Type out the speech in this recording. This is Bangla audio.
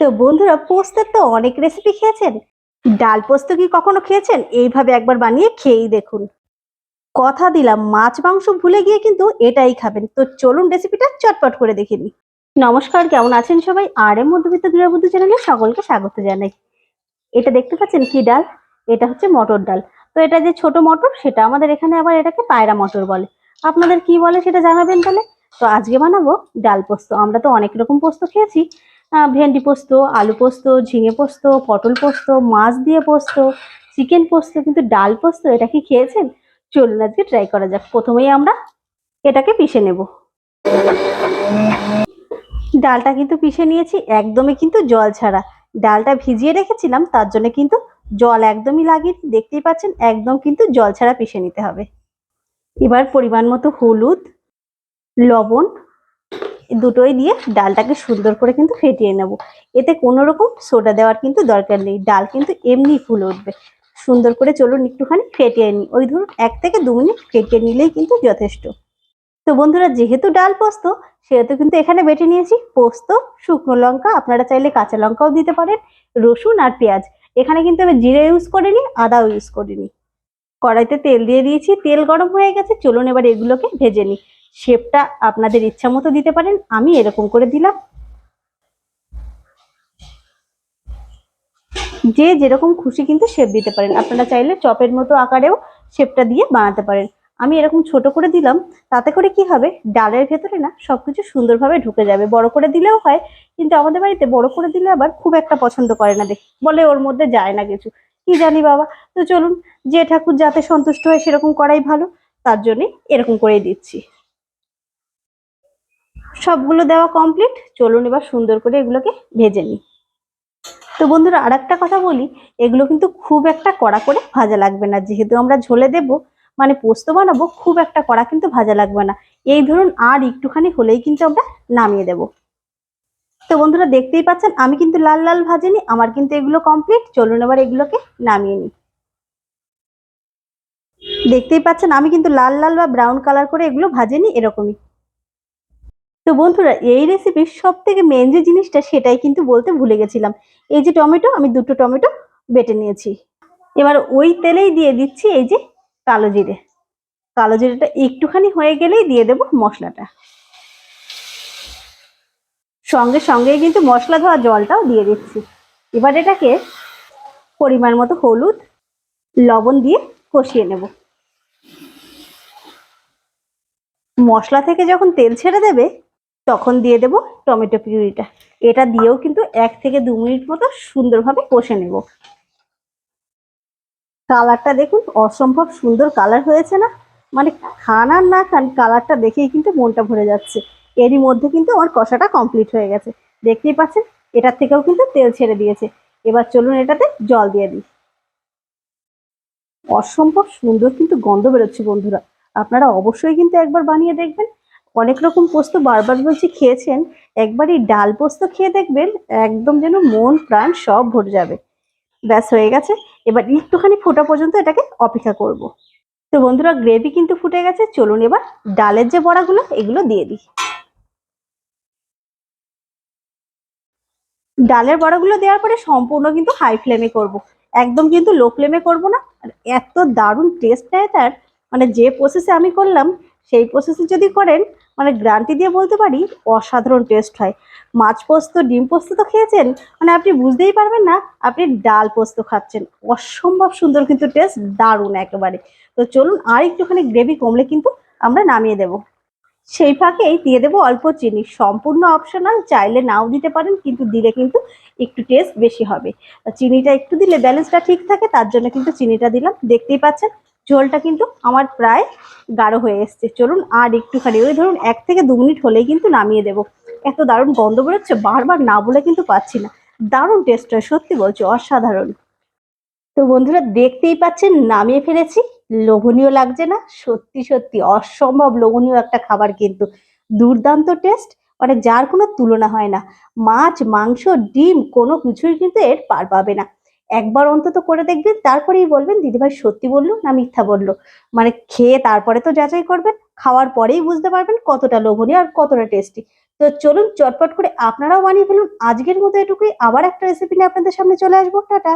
তো বন্ধুরা, পোস্তের তো অনেক রেসিপি খেয়েছেন। ডাল পোস্ত কি কখনো খেয়েছেন? এইভাবে একবার বানিয়ে খেয়েই দেখুন। কথা দিলাম, মাছ, মাংস ভুলে গিয়ে কিন্তু এটাই খাবেন। তো চলুন রেসিপিটা চটপট করে দেখে নিই। নমস্কার, কেমন আছেন সবাই? আর মধ্যবিত্ত গৃহবধূ চ্যানেলে সকলকে স্বাগত জানাই। এটা দেখতে পাচ্ছেন কি ডাল? এটা হচ্ছে মটর ডাল। তো এটা যে ছোট মটর, সেটা আমাদের এখানে আবার এটাকে পায়রা মটর বলে। আপনাদের কি বলে সেটা জানাবেন তাহলে? তো আজকে বানাবো ডাল পোস্ত। আমরা তো অনেক রকম পোস্ত খেয়েছি। ভেন্ডি পোস্ত, আলু পোস্ত, ঝিঙে পোস্ত, পটল পোস্ত, মাছ দিয়ে পোস্ত, চিকেন পোস্ত, কিন্তু ডাল পোস্ত, এটা কি খেয়েছেন? চলুন আজকে ট্রাই করা যাক। প্রথমেই আমরা এটাকে পিষে নেব। ডালটা কিন্তু পিষে নিয়েছি, একদমই কিন্তু জল ছাড়া। ডালটা ভিজিয়ে রেখেছিলাম, তার জন্য কিন্তু জল একদমই লাগিয়ে দেখতেই পাচ্ছেন, একদম কিন্তু জল ছাড়া পিষে নিতে হবে। এবার পরিমাণ মতো হলুদ, লবণ দুটোই দিয়ে ডালটাকে সুন্দর করে কিন্তু ফেটিয়ে নেব। এতে কোনো রকম সোডা দেওয়ার কিন্তু দরকার নেই। ডাল কিন্তু এমনি ফুল উঠবে। সুন্দর করে চলুন একটুখানি ফেটিয়ে নিই। ওই ধরুন এক থেকে দু মিনিট ফেটিয়ে নিলেই কিন্তু যথেষ্ট। তো বন্ধুরা, যেহেতু ডাল পোস্ত, সেহেতু কিন্তু এখানে বেটে নিয়েছি পোস্ত, শুকনো লঙ্কা, আপনারা চাইলে কাঁচা লঙ্কাও দিতে পারেন, রসুন আর পেঁয়াজ। এখানে কিন্তু আমি জিরে ইউজ করিনি, আদাও ইউজ করিনি। কড়াইতে তেল দিয়ে দিয়েছি, তেল গরম হয়ে গেছে, চলুন এবার এগুলোকে ভেজে নিই। শেপটা আপনাদের ইচ্ছা মতো দিতে পারেন, আমি এরকম করে দিলাম। যে যেরকম খুশি কিন্তু শেপ দিতে পারেন। আপনারা চাইলে চপের মতো আকারেও শেপটা দিয়ে বানাতে পারেন। আমি এরকম ছোট করে দিলাম, তাতে করে কি হবে? ডালের ভেতরে না সবকিছু সুন্দরভাবে ঢুকে যাবে। বড় করে দিলেও হয়, কিন্তু আমাদের বাড়িতে বড় করে দিলে আবার খুব একটা পছন্দ করে না দেখি। বলে ওর মধ্যে যায় না কিছু। কি জানি বাবা? তো চলুন, যে ঠাকুর যাতে সন্তুষ্ট হয় সেরকম করাই ভালো। তার জন্যে এরকম করেই দিচ্ছি। সবগুলো দেওয়া কমপ্লিট চলুন এবার সুন্দর করে এগুলোকে ভেজে নিই। তো বন্ধুরা আর একটা কথা বলি, এগুলো কিন্তু খুব একটা কড়া করে ভাজা লাগবে না। যেহেতু আমরা ঝোলে দেব মানে পোস্ত বানাবো, খুব একটা কড়া কিন্তু ভাজা লাগবে না। এই ধরুন, আর একটুখানি হলেই কিন্তু আমরা নামিয়ে দেব। তো বন্ধুরা, দেখতেই পাচ্ছেন, আমি কিন্তু লাল লাল ভাজিনি, আমার কিন্তু এগুলো কমপ্লিট চলুন এবার এগুলোকে নামিয়ে নিই। দেখতেই পাচ্ছেন, আমি কিন্তু লাল লাল বা ব্রাউন কালার করে এগুলো ভাজিনি, এরকমই। তো বন্ধুরা, এই রেসিপির সব থেকে মেন যে জিনিসটা সেটাই কিন্তু বলতে ভুলে গেছিলাম। এই যে টমেটো, আমি দুটো টমেটো বেটে নিয়েছি। এবার ওই তেলেই দিয়ে দিচ্ছি এই যে কালো জিরে। কালো জিরেটা একটুখানি হয়ে গেলেই দিয়ে দেব মশলাটা। সঙ্গে সঙ্গে কিন্তু মশলা ধোয়া জলটাও দিয়ে দিচ্ছি। এবার এটাকে পরিমাণ মতো হলুদ, লবণ দিয়ে কষিয়ে নেব। মশলা থেকে যখন তেল ছেড়ে দেবে তখন দিয়ে দেব টমেটো পিউরিটা। এটা দিয়েও কিন্তু এক থেকে দু মিনিট মতো সুন্দরভাবে কষে নেব। কালারটা দেখুন, অসম্ভব সুন্দর কালার হয়েছে না? মানে খান আর না খান, কালারটা দেখেই কিন্তু মনটা ভরে যাচ্ছে। এরই মধ্যে কিন্তু আমার কষাটা কমপ্লিট হয়ে গেছে। দেখতেই পাচ্ছেন, এটার থেকেও কিন্তু তেল ছেড়ে দিয়েছে। এবার চলুন এটাতে জল দিয়ে দিই। অসম্ভব সুন্দর কিন্তু গন্ধ বেরোচ্ছে বন্ধুরা। আপনারা অবশ্যই কিন্তু একবার বানিয়ে দেখবেন। অনেক রকম পোস্ত বারবার বলছি খেয়েছেন, একবারই ডাল পোস্ত খেয়ে দেখবেন একদম যেন মন প্রাণ সব ভরে যাবে। ব্যাস, হয়ে গেছে। এবার একটুখানি ফোটা পর্যন্ত এটাকে অপেক্ষা করব। তো বন্ধুরা, গ্রেভি কিন্তু ফুটে গেছে। চলুন এবার ডালের যে বড়াগুলো, এগুলো দিয়ে দিই। ডালের বড়াগুলো দেওয়ার পরে সম্পূর্ণ কিন্তু হাই ফ্লেমে করব। একদম কিন্তু লো ফ্লেমে করব না। আর এত দারুণ টেস্ট নেয় তার মানে যে প্রসেসে আমি করলাম সেই প্রসেসে যদি করেন মানে গ্রান্টি দিয়ে বলতে পারি, অসাধারণ টেস্ট হয়। মাছ পোস্ত, ডিম পোস্ত তো খেয়েছেন মানে আপনি বুঝতেই পারবেন না, আপনি ডাল পোস্ত খাচ্ছেন। অসম্ভব সুন্দর কিন্তু টেস্ট দারুণ একেবারে। তো চলুন আর একটুখানি গ্রেভি কমলে কিন্তু আমরা নামিয়ে দেব। সেই ফাঁকেই দিয়ে দেবো অল্প চিনি। সম্পূর্ণ অপশনাল চাইলে নাও দিতে পারেন, কিন্তু দিলে কিন্তু একটু টেস্ট বেশি হবে। চিনিটা একটু দিলে ব্যালেন্সটা ঠিক থাকে, তার জন্য কিন্তু চিনিটা দিলাম। দেখতেই পাচ্ছেন ঝোলটা কিন্তু আমার প্রায় গাঢ় হয়ে এসছে। চলুন আর একটুখানি, ওই ধরুন এক থেকে দু মিনিট হলেই কিন্তু নামিয়ে দেবো। এত দারুণ গন্ধ বেরোচ্ছে, বারবার না বলে কিন্তু পাচ্ছি না। দারুণ টেস্ট হয়, সত্যি বলছি, অসাধারণ। তো বন্ধুরা, দেখতেই পাচ্ছেন, নামিয়ে ফেলেছি। লোভনীয় লাগছে না, সত্যি সত্যি, অসম্ভব লোভনীয় একটা খাবার কিন্তু। দুর্দান্ত টেস্ট মানে যার কোনো তুলনা হয় না। মাছ, মাংস, ডিম, কোনো কিছুই কিন্তু এর পার পাবে না। একবার অন্তত করে দেখবেন, তারপরেই বলবেন, দিদিভাই সত্যি বলল না মিথ্যা বলল? মানে খেয়ে তারপরে তো যাচাই করবেন, খাওয়ার পরেই বুঝতে পারবেন কতটা লোভনীয় আর কতটা টেস্টি। তো চলুন চটপট করে আপনারাও বানিয়ে ফেলুন। আজকের মতো এটুকুই। আবার একটা রেসিপি নিয়ে আপনাদের সামনে চলে আসব। টাটা!